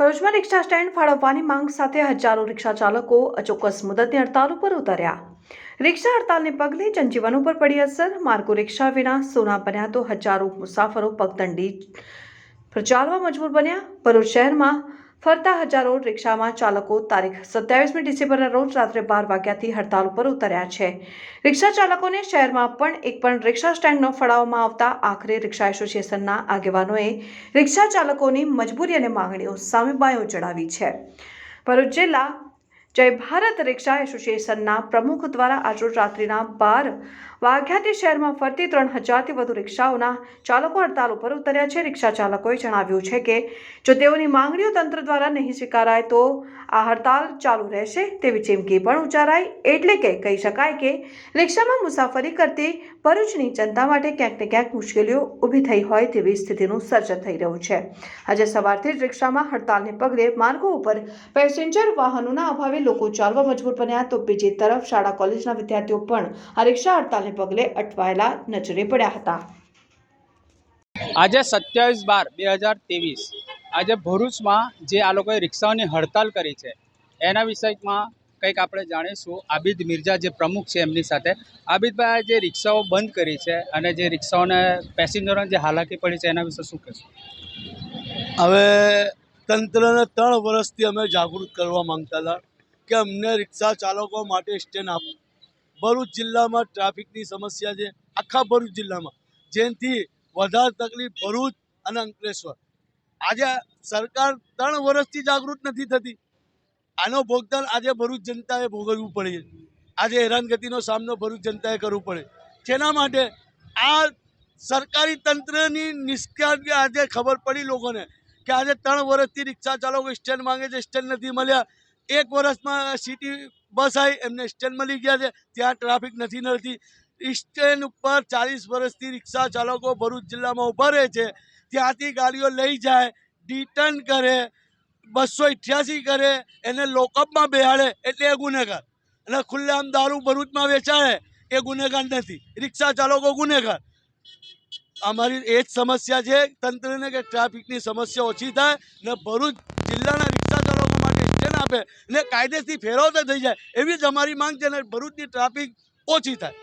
ભરૂચમાં રિક્ષા સ્ટેન્ડ ફાળવવાની માંગ સાથે હજારો રિક્ષા ચાલકો અચોક્કસ મુદતની હડતાલ ઉપર ઉતર્યા. રિક્ષા હડતાલને પગલે જનજીવન ઉપર પડી અસર. માર્ગો રિક્ષા વિના સોના બન્યા તો હજારો મુસાફરો પગદંડી પર ચાલવા મજબૂર બન્યા. ભરૂચ શહેરમાં ફરતા હજારો રિક્ષામાં ચાલકો તારીખ સત્યાવીસમી ડિસેમ્બરના રોજ રાત્રે બાર વાગ્યાથી હડતાલ ઉપર ઉતર્યા છે. રિક્ષા ચાલકોને શહેરમાં પણ એક પણ રિક્ષા સ્ટેન્ડ ન ફાળવવામાં આવતા આખરે રિક્ષા એસોસિએશનના આગેવાનોએ રિક્ષા ચાલકોની મજબૂરી અને માંગણીઓ સામે બાયો ચડાવી છે. ભરૂચ જિલ્લા જય ભારત રિક્ષા એસોસિએશનના પ્રમુખ દ્વારા આજરોજ રાત્રિના બાર વાગ્યાથી શહેરમાં ફરતી ત્રણ હજારથી વધુ રિક્ષાઓના ચાલકો હડતાલ ઉપર ઉતર્યા છે. રિક્ષા ચાલકોએ જણાવ્યું છે કે, જો તેઓની માંગણીઓ તંત્ર દ્વારા નહીં સ્વીકારાય તો આ હડતાલ ચાલુ રહેશે. તેવી ચીમકી પણ ઉચ્ચારાય એટલે કે કહી શકાય કે, રિક્ષામાં મુસાફરી કરતી ભરૂચની જનતા માટે ક્યાંક ને ક્યાંક મુશ્કેલીઓ ઊભી થઈ હોય તેવી સ્થિતિનું સર્જન થઈ રહ્યું છે. આજે સવારથી જ રિક્ષામાં હડતાલને પગલે માર્ગો ઉપર પેસેન્જર વાહનોના અભાવે લોકો ચાલવા મજબૂર બન્યા તો બીજી તરફ શાળા કોલેજના વિદ્યાર્થીઓ પણ આ રિક્ષા હડતાલને પગલે અટવાયેલા નજરે પડ્યા હતા. આજે સત્યાવીસ બાર બે હજાર ત્રેવીસ આજે ભરૂચમાં જે આ લોકોએ રિક્ષાઓની હડતાલ કરી છે એના વિષયમાં કંઈક આપણે જાણીશું. આબિદ મિર્ઝા જે પ્રમુખ છે એમની સાથે. આબિદભાઈ જે રિક્ષાઓ બંધ કરી છે અને જે રિક્ષાઓને પેસેન્જરોને જે હાલાકી પડી છે એના વિશે શું કહેશું? હવે તંત્રને ત્રણ વર્ષથી અમે જાગૃત કરવા માંગતા હતા. કે અમને રિક્ષા ચાલકો માટે સ્ટેન્ડ આપો. ભરૂચ જિલ્લામાં ટ્રાફિકની સમસ્યા છે. આખા ભરૂચ જિલ્લામાં. જેનાથી વધારે તકલીફ ભરૂચ અને અંકલેશ્વર. આજે સરકાર ત્રણ વર્ષથી જાગૃત નથી થતી. આનો ભોગદાન આજે ભરૂચ જનતાએ ભોગવવું પડે આજે હેરાનગતિનો સામનો ભરૂચ જનતાએ કરવો પડે. જેના માટે આ સરકારી તંત્રની નિષ્કાળ આજે ખબર પડી લોકોને કે આજે ત્રણ વર્ષથી રિક્ષા ચાલકો સ્ટેન્ડ માંગે છે, સ્ટેન્ડ નથી મળ્યા. એક વર્ષમાં સિટી બસ આવી, એમને સ્ટેન્ડ મળી ગયા છે. ત્યાં ટ્રાફિક નથી નડતી. સ્ટેન્ડ ઉપર ચાલીસ વર્ષથી રિક્ષા ચાલકો ભરૂચ જિલ્લામાં ઊભા રહે છે. ત્યાંથી ગાડીઓ લઈ જાય રિટર્ન કરે, બસો અઠ્યાસી કરે, એને લોકઅપમાં બેહાડે, એટલે એ ગુનેગાર. અને ખુલ્લેઆમ દારૂ ભરૂચમાં વેચાડે એ ગુનેગાર નથી. રિક્ષા ચાલકો ગુનેગાર. અમારી એ જ સમસ્યા છે તંત્રને કે ટ્રાફિકની સમસ્યા ઓછી થાય ને ભરૂચ જિલ્લાના રિક્ષા આપે. ને કાયદેથી ફેરવતા થઈ જાય. એવી જ અમારી માંગ છે ને ભરૂચની ટ્રાફિક ઓછી થાય.